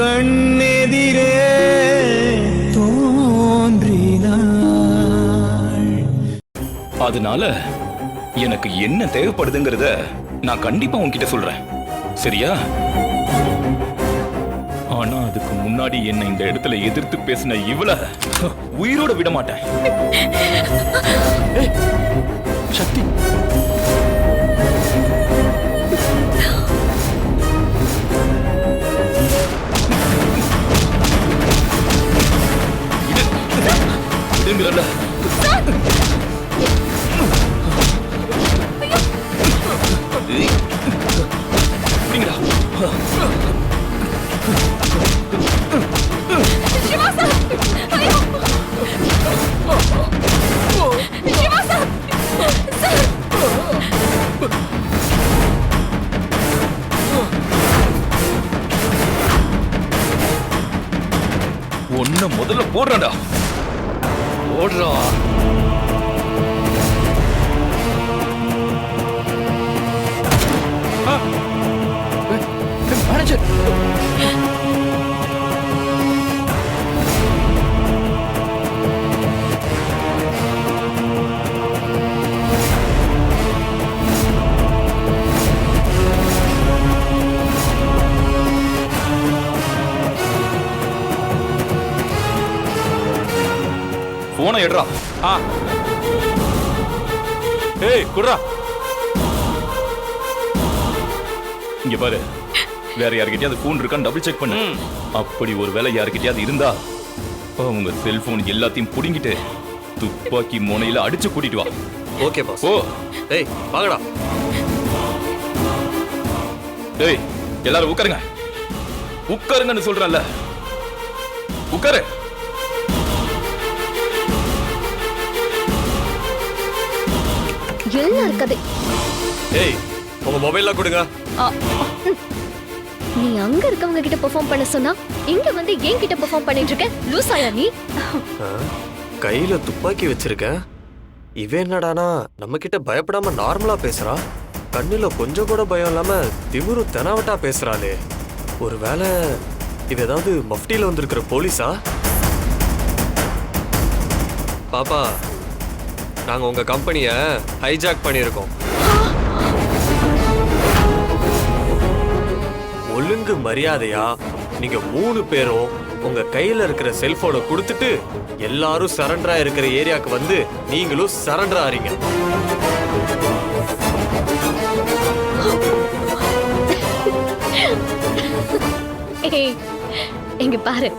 கண்ணெதிரே தோன்றினாள். அதனால எனக்கு என்ன தேவைப்படுதுங்கிறத நான் கண்டிப்பா உன்கிட்ட சொல்றேன். சரியா? ஆனா அதுக்கு முன்னாடி என்ன இந்த இடத்துல எதிர்த்து பேசின இவள உயிரோட விட மாட்டேன். சக்தி. இதுங்கிறல்ல அப்படிங்களா ஆ. ஏய் குடுறா. இங்க பாரு. வேற யார்கிட்டயாவது ஃபோன் இருக்கான்னு டபுள் செக் பண்ணு. அப்படி ஒரு வேலை யார்கிட்டயாவது இருந்தா உங்க செல்போன் எல்லாத்தையும் புடுங்கிட்டு துப்பாக்கி முனையில அடிச்சு கூட்டிட்டு வா. ஓகே பாஸ் ஓ ஏய் வாங்கடா. டேய் எல்லாரும் உட்காருங்க. உட்காருங்கன்னு சொல்றேன்ல. உட்காரு. எல்லாம் இருக்கது. ஏய் உங்க மொபைல்ல கொடுங்க. நீ அங்க இருக்கவங்க கிட்ட பெர்ஃபார்ம் பண்ண சொன்னா இங்க வந்து என் கிட்ட பெர்ஃபார்ம் பண்ணிட்டு இருக்க? லூசாயா நீ? கையில துப்பாக்கி வச்சிருக்க? இவன் என்னடானா நம்ம கிட்ட பயப்படாம நார்மலா பேசுறா? கண்ணுல கொஞ்சம் கூட பயம் இல்லாம திமிரு தெனாவட்டா பேசுறாளே. ஒருவேளை இவ ஏதாவது மஃப்டில வந்திருக்கிற போலீஸா? பாப்பா நாங்க உங்க கம்பெனிய ஹைஜாக் பண்ணியிருக்கோம். ஒழுங்கு மரியாதையா நீங்க மூணு பேரும் உங்க கையில இருக்கிற செல்போனை கொடுத்துட்டு எல்லாரும் சரண்டரா இருக்கிற ஏரியாவுக்கு வந்து நீங்களும் சரண்டரா ஆறீங்க. ஏய் இங்க பாரு.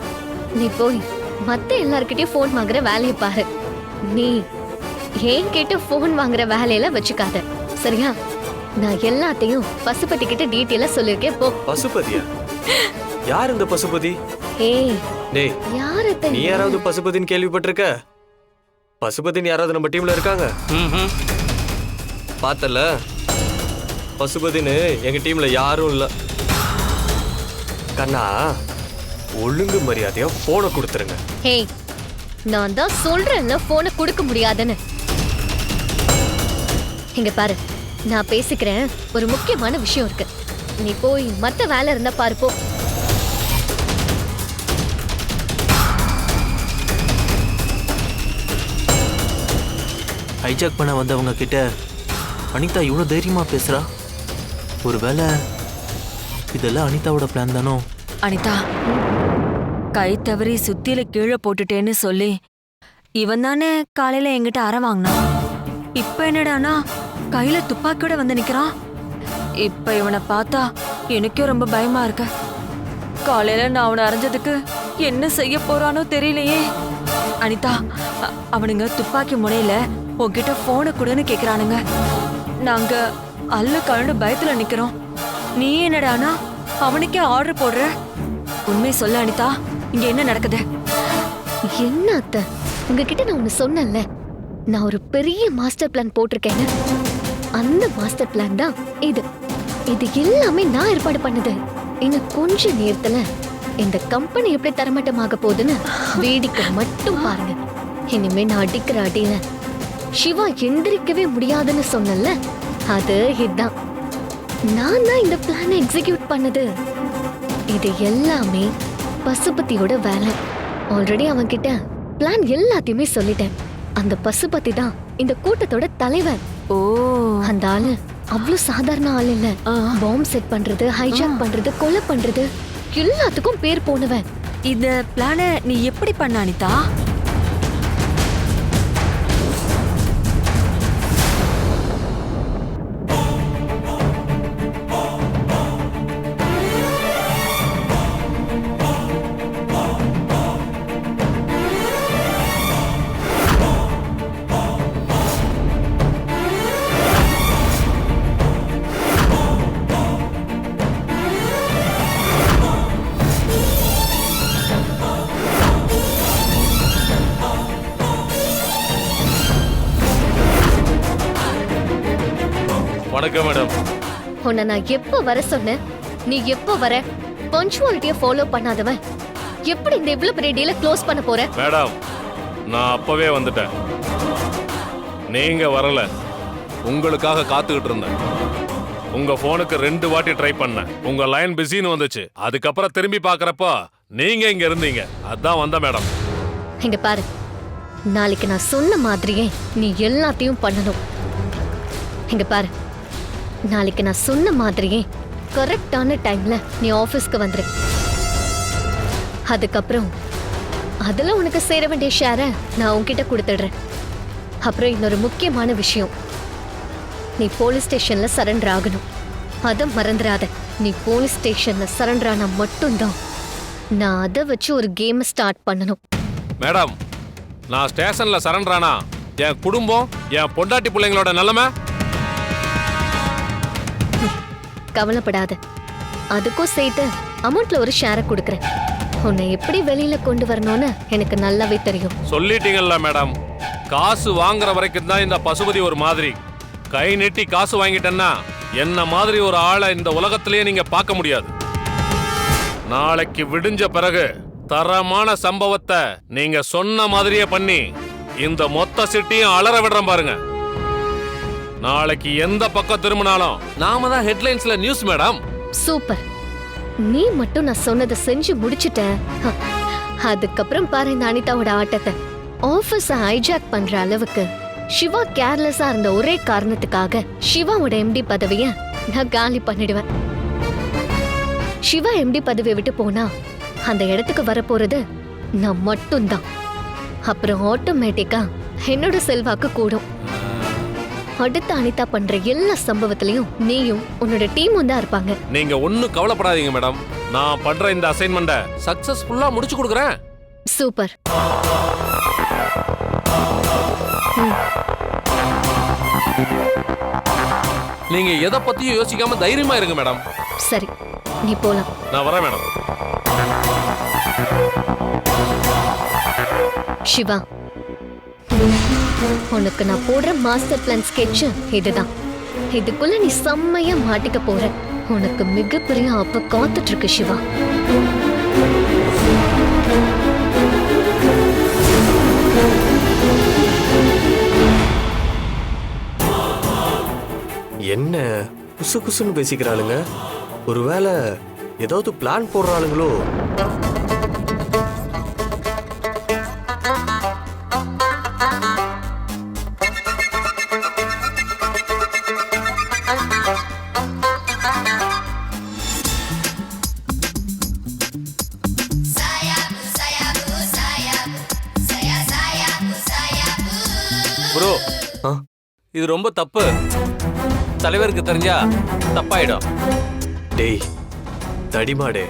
நீ போய் மத்த எல்லார்கிட்டயும் ஃபோன் வாங்குற வேலையை பாரு. நீ ஏன் கிட்ட ஃபோன் வாங்குற வேலையில வச்சுக்காத. சரியா? நான் எல்லாத்தையும் பசுபதி கிட்ட டீட்டெயிலா சொல்லிருக்கேன் போ. பசுபதியா? யார் இந்த பசுபதி? ஏய் டேய் யார் அத்த? நீ யாராவது பசுபதின்னு கேள்விப்பட்டிருக்க? பசுபதின்னு யாராவது நம்ம டீம்ல இருக்காங்க? பார்த்தல. பசுபதின்னு எங்க டீம்ல யாரும் இல்ல. கண்ணா ஒழுங்கு மரியாதையா போனை கொடுத்துருங்க. ஏய் நான் தான் சொல்றேன்ல போனை கொடுக்க முடியாதுன்னு. இங்க பாரு நான் பேசிக்கிறேன். ஒரு முக்கியமான விஷயம் இருக்கு. நீ போய் மத்த வேலை இருந்தா பாரு போ. ஹைஜாக் பண்ண வந்தவங்க கிட்ட அனிதா இவ்வளோ தைரியமா பேசுறா? ஒருவேளை இதெல்லாம் அனிதாவோட பிளான் தானோ? அனிதா கை தவறி சுத்தியில கீழே போட்டுட்டேன்னு சொல்லி இவன் தானே காலையில என்கிட்ட அற வாங்கினான்? இப்ப என்னடானா? கையில துப்பாக்கியோட வந்து நிக்கிறான். இப்ப இவனை பார்த்தா எனக்கே ரொம்ப பயமா இருக்க. காலையில நான் அவனை அரைஞ்சதுக்கு என்ன செய்ய போறானோ தெரியலையே. அனிதா அவனுங்க துப்பாக்கி முனையில உன்கிட்ட போனை கொடுன்னு கேக்குறானுங்க. நாங்க அல்ல கழுண்டு பயத்துல நிக்கிறோம். நீ என்னடானா? அவனுக்கே ஆர்டர் போடுற. உண்மை சொல்ல அனிதா. இங்க என்ன நடக்குது? என்ன அத்தை? உங்ககிட்ட நான் ஒண்ணு சொன்னேன்ல. நான் ஒரு பெரிய மாஸ்டர் பிளான் போட்டிருக்கேன்னு. அந்த மாஸ்டர் பிளான் தான் இது. இது எல்லாமே நான் ஏற்பாடு பண்ணது. இன்னும் கொஞ்ச நேரத்துல இந்த கம்பெனி எப்படி தரமட்டமாக போகுதுன்னு வேடிக்கை மட்டும் பாருங்க. இனிமே நான் அடிக்கிற அடியில சிவா எந்திரிக்கவே முடியாதுன்னு சொன்னல அது இதுதான். நான் தான் இந்த பிளானை எக்ஸிக்யூட் பண்ணது. இது எல்லாமே பசுபதியோட வேலை. ஆல்ரெடி அவன்கிட்ட பிளான் எல்லாத்தையுமே சொல்லிட்டேன். அந்த பசுபதி தான் இந்த கூட்டத்தோட தலைவர். ஓ. அந்த ஆளு அவ்வளவு சாதாரண ஆள் இல்ல. பாம்பு செட் பண்றது ஹைஜாக் பண்றது கொலை பண்றது எல்லாத்துக்கும் பேர் போனவன். இந்த பிளான நீ எப்படி பண்ண அனிதா? உன்னை நான் எப்போ வர சொன்னேன்? நீ எப்போ வர? பஞ்சுவாலிட்டிய ஃபாலோ பண்ணாதவன். எப்படி இந்த இவ்வளவு பெரிய டீல க்ளோஸ் பண்ண போற? மேடம் நான் அப்பவே வந்துட்டேன். நீங்க வரல. உங்களுக்காக காத்துக்கிட்டு இருந்தேன். உங்க போனுக்கு ரெண்டு வாட்டி ட்ரை பண்ணேன். உங்க லைன் பிஸின்னு வந்துச்சு. அதுக்கப்புறம் திரும்பி பார்க்கறப்போ நீங்க இங்க இருந்தீங்க. அதான் வந்த மேடம். இங்க பாரு. நாளைக்கு நான் சொன்ன மாதிரியே நீ எல்லாத்தையும் பண்ணணும். இங்க பாரு. நாளைக்கு நான் சொன்ன மாதிரியே கரெக்டான டைம்ல நீ ஆஃபீஸ்க்கு வந்துரு. அதுக்கப்புறம் அதெல்லாம் உனக்கு சேர வேண்டிய ஷேரை நான் உன்கிட்ட கொடுத்துடுறேன். அப்புறம் இன்னொரு முக்கியமான விஷயம். நீ போலீஸ் ஸ்டேஷன்ல சரண்டர் ஆகணும். அதை மறந்துடாத நீ போலீஸ் ஸ்டேஷன்ல சரண்டர் ஆனா மட்டும்தான். நான் அதை வச்சு ஒரு கேம் ஸ்டார்ட் பண்ணணும். மேடம் நான் ஸ்டேஷன்ல சரண்டர் ஆனா என் குடும்பம் என் பொண்டாட்டி பிள்ளைங்களோட நிலைமை? கவலைப்படாத. அதுக்கும் சேர்த்து அமௌண்ட்ல ஒரு ஷேரை கொடுக்குறேன். உன்னை எப்படி வெளியில கொண்டு வரணும்னு எனக்கு நல்லாவே தெரியும். சொல்லிட்டீங்கல்ல மேடம் காசு வாங்குற வரைக்கும் தான் இந்த பசுபதி ஒரு மாதிரி. கை நீட்டி காசு வாங்கிட்டேன்னா என்ன மாதிரி ஒரு ஆளை இந்த உலகத்திலேயே நீங்க பார்க்க முடியாது. நாளைக்கு விடிஞ்ச பிறகு தரமான சம்பவத்தை நீங்க சொன்ன மாதிரியே பண்ணி இந்த மொத்த சிட்டியும் அலற விடுறேன் பாருங்க. நாளைக்கு எந்த பக்கம் திரும்பினாலும் நாம தான் ஹெட்லைன்ஸ்ல நியூஸ் மேடம் சூப்பர். நீ மட்டும் நான் சொன்னதை செஞ்சு முடிச்சிட்ட அதுக்கப்புறம் பாரு இந்த அனிதாவோட ஆட்டத்தை. ஆபீஸ ஹைஜாக் பண்ற அளவுக்கு சிவா கேர்லெஸ்ஸா இருந்த ஒரே காரணத்துக்காக சிவாவோட எம்டி பதவிய நான் காலி பண்ணிடுவேன். சிவா எம்டி பதவியை விட்டு போனா அந்த இடத்துக்கு வரப்போறது நான் மட்டும்தான். அப்புறம் ஆட்டோமேட்டிக்கா என்னோட செல்வாக்கு கூடும். அடுத்த அனிதா பண்ற எல்லா சம்பவத்திலையும் நீயும் உன்னோட டீமும் தான் இருப்பாங்க. நீங்க ஒன்னும் கவலைப்படாதீங்க மேடம் நான் பண்ற இந்த அசைன்மெண்ட்டை சக்சஸ்ஃபுல்லா முடிச்சு கொடுக்குறேன். சூப்பர் நீங்க எதை பத்தியும் யோசிக்காம தைரியமா இருங்க மேடம் சரி நீ போலாம். நான் வரேன் மேடம் சிவா. உனக்கு நான் போடுற மாஸ்டர் பிளான் ஸ்கெட்சு இதுதான். இதுக்குள்ள நீ செம்மையா மாட்டிக்க போற. உனக்கு மிகப்பெரிய அப்ப காத்துட்டு இருக்கு சிவா. என்ன? குசு குசுன்னு பேசிக்கிறாளுங்க. ஒருவேளை ஏதாவது பிளான் போடுறாளுங்களோ? ப்ரோ இது ரொம்ப தப்பு. தலைவருக்கு தெரிஞ்சா தப்பாயிடும். டேய் தடிமாடே.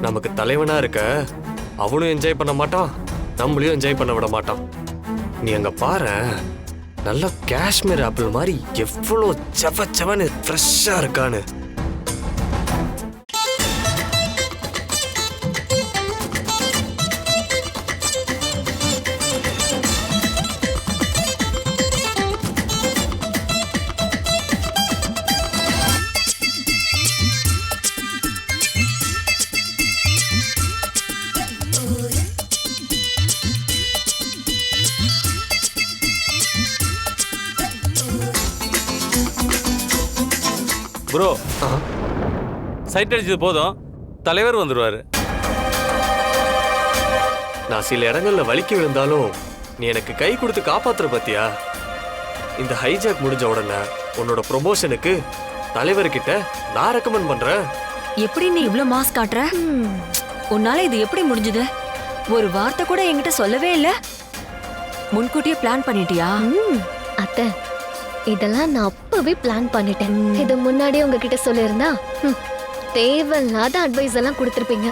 நமக்கு தலைவனா இருக்க அவனும் என்ஜாய் பண்ண மாட்டான் நம்மளையும் என்ஜாய் பண்ண விட மாட்டான். நீ அங்க பாரு நல்ல காஷ்மீர் ஆப்பிள் மாதிரி எவ்வளோ செவ செவன்னு ஃப்ரெஷ்ஷாக இருக்கான்னு. சைட் அடிச்சது போதும் தலைவர் வந்துருவாரு. நான் சில இடங்கள்ல வலிக்கு விழுந்தாலும் நீ எனக்கு கை கொடுத்து காப்பாத்துற பத்தியா? இந்த ஹைஜாக் முடிஞ்ச உடனே உன்னோட ப்ரொமோஷனுக்கு தலைவர்கிட்ட நான் ரெக்கமெண்ட் பண்றேன். எப்படி நீ இவ்ளோ மாஸ் காட்டுற? உன்னால இது எப்படி முடிஞ்சது? ஒரு வார்த்தை கூட என்கிட்ட சொல்லவே இல்ல. முன்கூட்டியே பிளான் பண்ணிட்டியா? ம், அத்தை. இதெல்லாம் நான் அப்பவே பிளான் பண்ணிட்டேன். இது முன்னாடியே உங்ககிட்ட சொல்லியிருந்தா ம், தேவையில்லாத அட்வைஸ் எல்லாம் கொடுத்துருப்பீங்க.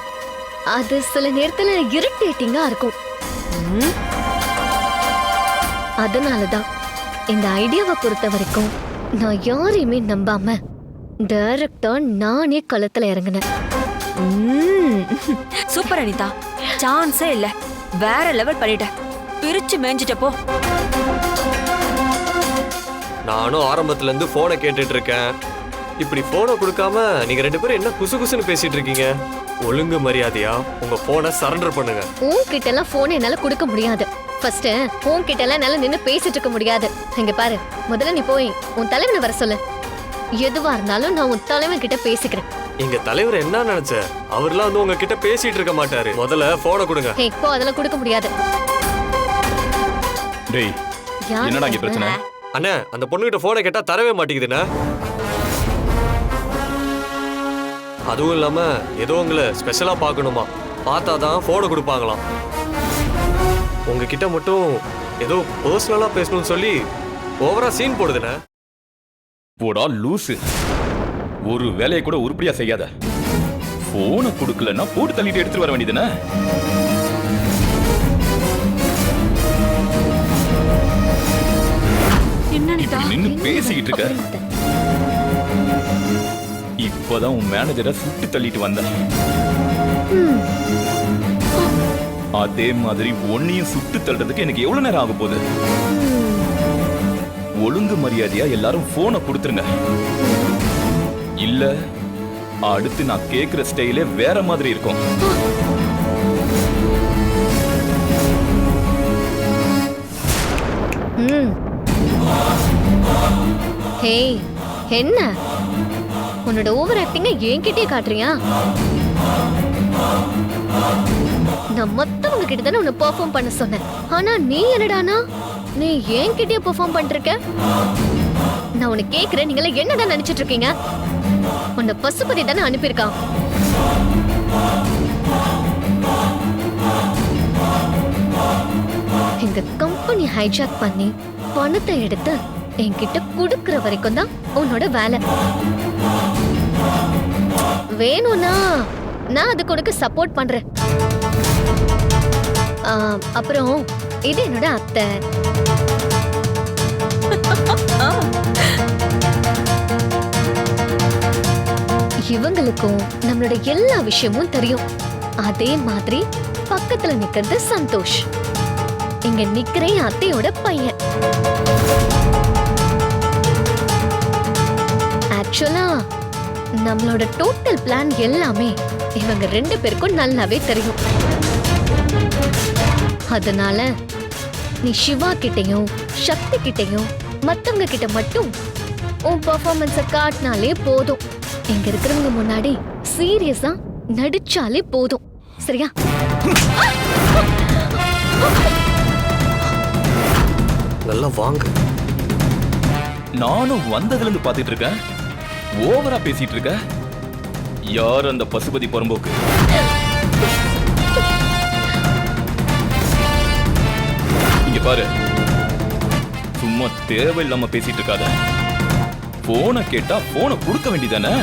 அது சில நேரத்துல இரிட்டேட்டிங்கா இருக்கும். ம், அதனாலதான் இந்த ஐடியாவை பொறுத்த வரைக்கும் நான் யாரையுமே நம்பாம டைரக்டா நானே களத்துல இறங்கினேன். ம். சூப்பர் அனிதா. சான்ஸே இல்ல. வேற லெவல் பண்ணிட்ட பிரிச்சு மேய்ஞ்சிட்ட போ. நானும் ஆரம்பத்துல இருந்து போனை கேட்டுட்டு இருக்கேன். இப்படி போனை கொடுக்காம நீங்க ரெண்டு பேரும் என்ன குசு குசுன்னு பேசிட்டு இருக்கீங்க? ஒழுங்கு மரியாதையா? உங்க போனை சரண்டர் பண்ணுங்க. உன்கிட்ட எல்லாம் போன் என்னால கொடுக்க முடியாது. ஃபர்ஸ்ட் உன்கிட்ட எல்லாம் என்னால நின்னு பேசிட்டு இருக்க முடியாது. இங்க பாரு முதல்ல நீ போய் உன் தலைவனை வர சொல்லு. எதுவா இருந்தாலும் நான் உன் தலைவன் கிட்ட பேசிக்கிறேன். எங்க தலைவர் என்ன நினைச்ச? அவர்லாம் வந்து உங்ககிட்ட பேசிட்டு இருக்க மாட்டாரு. முதல்ல போனை கொடுங்க. ஹே போ அதெல்லாம் கொடுக்க முடியாது. டேய் என்னடா இங்க? பிரச்சனை? அண்ணா அந்த பொண்ணுகிட்ட போனை கேட்டா தரவே மாட்டேங்குதுண்ணா. அதுவும் இல்லாம ஏதோ உங்களை ஸ்பெஷலா பார்க்கணுமா? பார்த்தாதான் போனை கொடுப்பாங்களாம். உங்ககிட்ட மட்டும் ஏதோ பர்சனலா பேசணும்னு சொல்லி ஓவரா சீன் போடுதுண்ணே. போடா லூசு. ஒரு வேலையை கூட உருப்படியா செய்யாத. போனை கொடுக்கலன்னா போட்டு தள்ளிட்டு எடுத்துட்டு வர இப்படி நின்னு பேசிக்கிட்டு இருக்க. இப்பதான் உன் மேனேஜரை சுட்டு தள்ளிட்டு வந்தேன். அதே மாதிரி ஒன்னையும் சுட்டு தள்ளுறதுக்கு எனக்கு எவ்வளவு நேரம் ஆக போகுது? ஒழுங்கு மரியாதையா எல்லாரும் போனை கொடுத்துருங்க. இல்ல அடுத்து நான் கேக்குற ஸ்டைலே வேற மாதிரி இருக்கும். ஹே என்ன? உன்னோட ஓவர் ஆக்டிங்க என்கிட்டயே காட்டுறியா? நான் மத்தவங்க கிட்ட தானே உன்னை பெர்ஃபார்ம் பண்ண சொன்னேன். ஆனா நீ என்னடானா? நீ என்கிட்டயே பெர்ஃபார்ம் பண்ணிருக்க? நான் உன்னை கேக்குறேன். நீங்கள என்னதான் நினைச்சிட்டு இருக்கீங்க? உன்னை பசுபதி தானே அனுப்பியிருக்கான். இந்த கம்பெனி ஹைஜாக் பண்ணி பணத்தை எடுத்து என்கிட்ட குடுக்கிற வரைக்கும் தான் உன்னோட வேலை. வேணும்னா நான் அதுக்கு உனக்கு சப்போர்ட் பண்றேன். அப்புறம் இது என்னோட அத்தை. இவங்களுக்கும் நம்மளோட எல்லா விஷயமும் தெரியும். அதே மாதிரி பக்கத்துல நிக்கிறது சந்தோஷ். இங்க நிக்கிறேன் அத்தையோட பையன். ஆக்சுவலா நம்மளோட டோட்டல் பிளான் எல்லாமே இவங்க ரெண்டு பேருக்கும் நல்லாவே தெரியும். அதனால நீ சிவா கிட்டயும் சக்தி கிட்டயும் மத்தவங்க கிட்ட மட்டும் உன் பெர்ஃபார்மன்ஸ காட்டினாலே போதும். இங்க இருக்கிறவங்க முன்னாடி சீரியஸா நடிச்சாலே போதும். சரியா? நல்லா வாங்க. நானும் வந்ததுல இருந்து பாத்துட்டு இருக்கேன். ஓவரா பேசிட்டு இருக்க? யார் அந்த பசுபதி புறம்போக்கு? இங்க பாரு. சும்மா தேவையில்லாம பேசிட்டு இருக்காத. போனை கேட்டா போனை கொடுக்க வேண்டியதானே?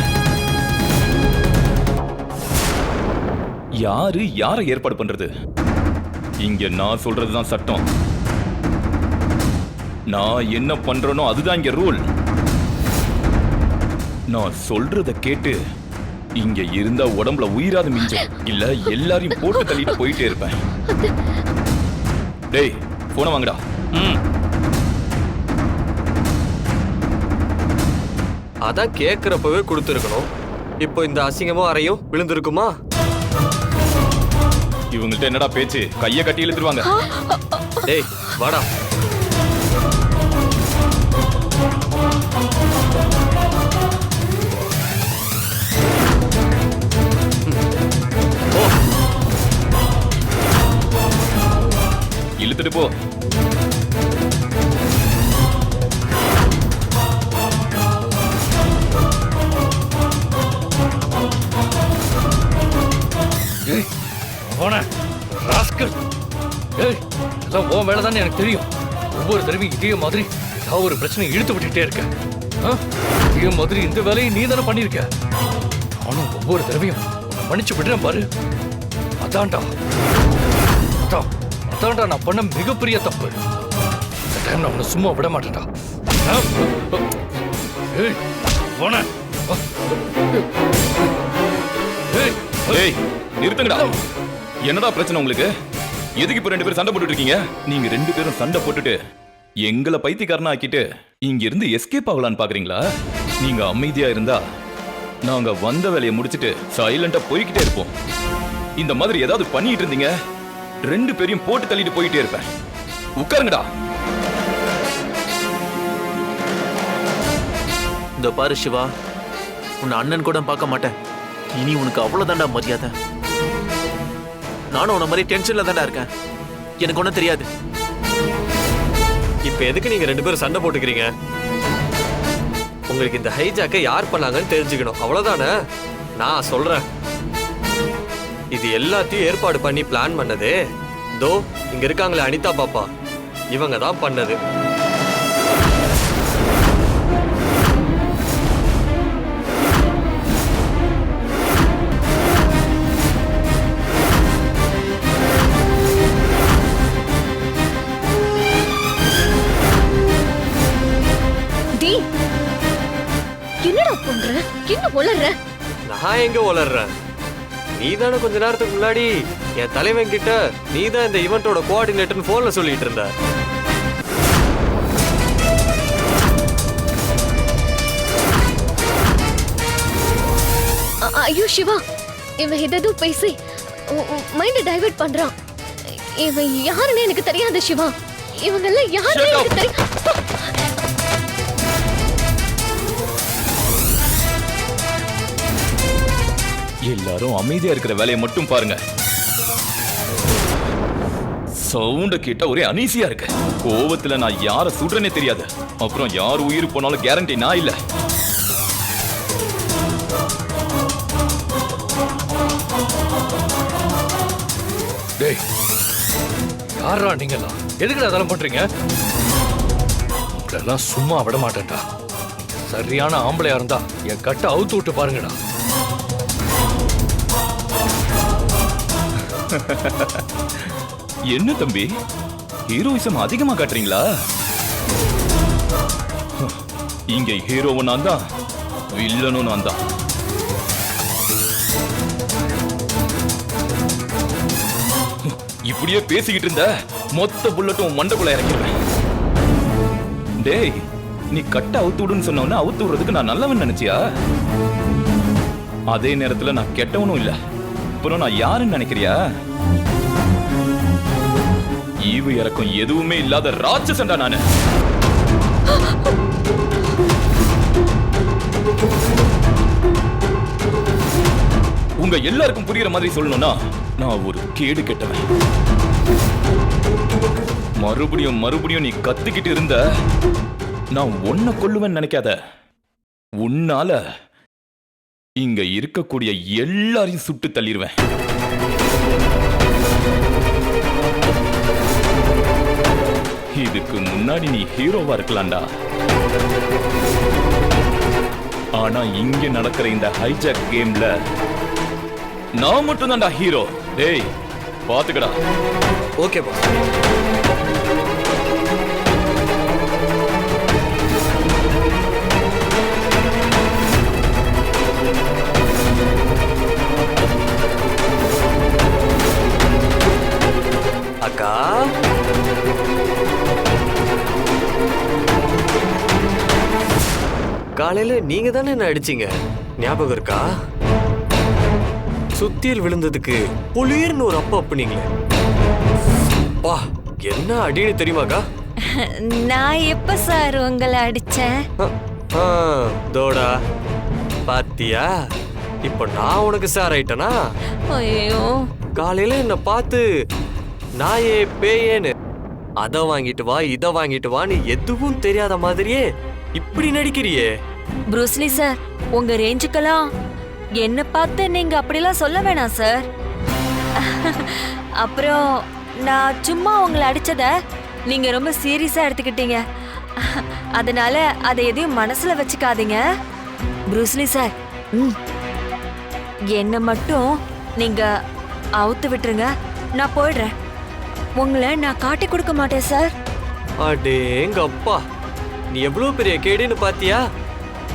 யாரு யாரை ஏற்பாடு பண்றது? இங்க நான் சொல்றதுதான் சட்டம். நான் என்ன பண்றேனோ அதுதான் இங்க ரூல். நான் சொல்றத கேட்டு இங்க இருந்தா உடம்புல உயிராது மிஞ்சும் இல்ல எல்லாரையும் போட்டு தள்ளிட்டு போயிட்டே இருப்பேன். டேய் போன வாங்கடா. ம். அதான் கேட்கறப்பவே கொடுத்துருக்கணும். இப்போ இந்த அசிங்கமும் அறையும் விழுந்திருக்குமா? இவங்கள்ட்ட என்னடா பேச்சு? கைய கட்டி இழுத்துருவாங்க. டேய் வாடா. எடுத்துட்டு போ. ஏய் ஏய் எல்லாம் உன் வேலை தானே எனக்கு தெரியும். ஒவ்வொரு தடவையும் இதே மாதிரி ஏதாவது ஒரு பிரச்சனை இழுத்து விட்டுட்டே இருக்க. இதே மாதிரி இந்த வேலையை நீ தானே பண்ணியிருக்க. நானும் ஒவ்வொரு தடவையும் மன்னிச்சு விடுறேன் பாரு. அதான்டா. அதான்டா நான் பண்ண மிகப்பெரிய தப்பு. இந்த டைம் நான் உன்னை சும்மா விட மாட்டேன்டா. ஏய் போன. ஏய் ஏய். நிறுத்துங்கடா. என்னடா பிரச்சனை உங்களுக்கு? எதுக்கு இப்ப ரெண்டு பேரும் சண்டை போட்டுட்டு இருக்கீங்க? நீங்க ரெண்டு பேரும் சண்டை போட்டுட்டு எங்களை பைத்தியக்காரனா ஆக்கிட்டு இங்க இருந்து எஸ்கேப் ஆகலான்னு பாக்குறீங்களா? நீங்க அமைதியா இருந்தா நாங்க வந்த வேலையை முடிச்சிட்டு சைலண்டா போய்கிட்டே இருப்போம். இந்த மாதிரி ஏதாவது பண்ணிட்டு இருந்தீங்க? ரெண்டு பேரையும் போட்டு தள்ளிட்டு போயிட்டே இருப்பேன். உட்காருங்கடா. இந்த பாரு சிவா உன்னை அண்ணன் கூட பார்க்க மாட்டேன். இனி உனக்கு அவ்வளவுதான்டா மரியாதை. நானும் உன்ன மாதிரி டென்ஷன்ல தான்டா இருக்கேன். எனக்கு ஒன்றும் தெரியாது. இப்ப எதுக்கு நீங்க ரெண்டு பேரும் சண்டை போட்டுக்கிறீங்க? உங்களுக்கு இந்த ஹைஜாக்கை யார் பண்ணாங்கன்னு தெரிஞ்சுக்கணும். அவ்வளவுதானே? நான் சொல்றேன். இது எல்லாத்தையும் ஏற்பாடு பண்ணி பிளான் பண்ணது. தோ இங்க இருக்காங்களே அனிதா பாப்பா. இவங்க தான் பண்ணது. டி என்னடா பண்ற? என்ன உளற நான் எங்க வளர்றேன் நீ தானே கொஞ்ச நேரத்துக்கு முன்னாடி என் தலைவன் கிட்ட நீ தான் இந்த ஈவெண்டோட கோஆர்டினேட்டர்னு போன்ல சொல்லிட்டு இருந்த. ஐயோ சிவா. இவன் எதோ பேசி மைண்ட டைவர்ட் பண்றான். இவன் யாருன்னு எனக்கு தெரியாது சிவா. இவங்க எல்லாம் யாருன்னு. எனக்கு தெரியும் எல்லாரும் அமைதியா இருக்கிற வேலையை மட்டும் பாருங்க. சவுண்ட கேட்டா ஒரே அனீசியா இருக்கு. கோவத்துல நான் யார சுடுறேனே தெரியாது. அப்புறம் யார் உயிர் போனாலும் கேரண்டி நான் இல்ல. டேய் யாரா நீங்கெல்லாம்? எதுக்குடா அதெல்லாம் பண்றீங்க? உங்களெல்லாம் சும்மா விட மாட்டேன்டா. சரியான ஆம்பளையா இருந்தா என் கட்டை அவுத்து விட்டு பாருங்கடா. என்ன தம்பி? ஹீரோயிசம் அதிகமா காட்டுறீங்களா? இங்க ஹீரோவும் நான் தான் வில்லனும் நான் தான் இப்படியே பேசிக்கிட்டு இருந்த மொத்த புல்லட்டும் மண்டக்குள்ள இறங்கிடுவேன். டேய் நீ கட்ட அவுத்து விடுன்னு சொன்னவன அவுத்து விடுறதுக்கு நான் நல்லவன் நினைச்சியா? அதே நேரத்துல நான் கெட்டவனும் இல்ல. அப்புறம் நான் யாருன்னு நினைக்கிறியா? ஈவு இறக்கம் எதுவுமே இல்லாத ராட்சசண்டா நானு. உங்க எல்லாருக்கும் புரியுற மாதிரி சொல்லணும்னா நான் ஒரு கேடு கெட்டவன். மறுபடியும் மறுபடியும் நீ கத்திக்கிட்டு இருந்த நான் உன்னை கொள்ளுவேன் நினைக்காத. உன்னால இங்க இருக்கக்கூடிய எல்லாரையும் சுட்டு தள்ளிடுவேன் இதுக்கு முன்னாடி நீ ஹீரோவா இருக்கலாம்டா. ஆனா இங்க நடக்கிற இந்த ஹைஜாக் கேம்ல நான் மட்டும் தான்டா ஹீரோ. டேய் பாத்துக்கடா. ஓகேப்பா அக்கா? காலையில நீங்க தானே என்ன அடிச்சீங்க? ஞாபகம் இருக்கா? சுத்தியல் விழுந்ததுக்கு புளிர்னு ஒரு அப்பா அப்படிங்களே வா என்ன அடின்னு தெரியுமாக்கா நான் எப்ப சார் உங்களை அடிச்சேன்? தோடா பாத்தியா? இப்போ நான் உனக்கு சார் ஆயிட்டனா? ஐயோ. காலையில என்ன பார்த்து நாயே பேயேன்னு. அதை வாங்கிட்டு வா இதை வாங்கிட்டு வான்னு எதுவும் தெரியாத மாதிரியே இப்படி நடிக்கிறியே. ப்ரூஸ்லி சார் உங்க ரேஞ்சுக்கெல்லாம் என்ன பார்த்து நீங்க அப்படிலாம் சொல்ல வேணாம் சார். அப்புறம் நான் சும்மா உங்களை அடிச்சத நீங்க ரொம்ப சீரியஸா எடுத்துக்கிட்டீங்க. அதனால அதை எதையும் மனசுல வச்சுக்காதீங்க. ப்ரூஸ்லி சார் ம். என்ன மட்டும் நீங்க அவுத்து விட்டுருங்க. நான் போயிடுறேன். உங்களை நான் காட்டி கொடுக்க மாட்டேன் சார். அடேங்க அப்பா நீ எவ்வளவு பெரிய கேடின்னு பாத்தியா?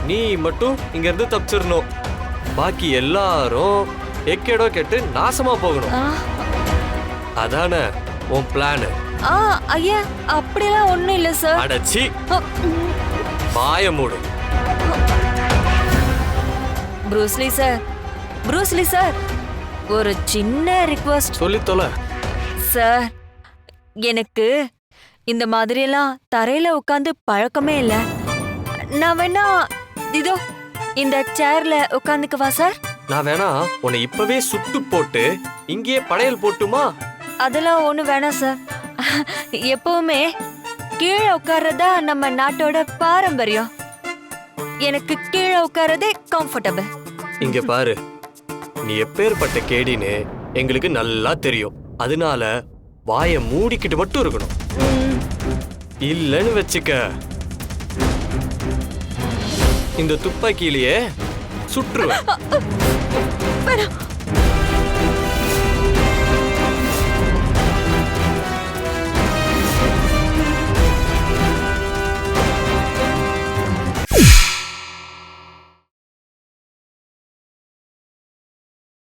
நீ மட்டும் இங்க இருந்து தப்பிச்சிடணும் பாக்கி எல்லாரும் எக்கேடோ கெட்டு நாசமா போகணும். அதானே உன் பிளான் ஆ ஐயா அப்படிலாம் ஒண்ணும் இல்ல சார். அடச்சி. பாய மூடு. Bruce Lee sir Bruce Lee sir ஒரு சின்ன ரிக்வஸ்ட் சொல்லி தொலை. சார் எனக்கு இந்த மாதிரியெல்லாம் தரையில உட்காந்து பழக்கமே இல்ல. நான் வேணா இதோ இந்த சேர்ல உட்காந்துக்கவா சார் நான் வேணா உன்னை இப்பவே சுட்டு போட்டு இங்கேயே படையல் போட்டுமா? அதெல்லாம் ஒண்ணு வேணாம் சார் எப்பவுமே கீழே உட்கார்றதா நம்ம நாட்டோட பாரம்பரியம். எனக்கு கீழே உட்கார்றதே கம்ஃபர்டபுள் இங்க பாரு. நீ எப்பேற்பட்ட கேடின்னு எங்களுக்கு நல்லா தெரியும். அதனால வாயை மூடிக்கிட்டு மட்டும் இருக்கணும். இல்லைன்னு வச்சுக்க. இந்த துப்பாக்கியிலேயே சுற்றுவேன்.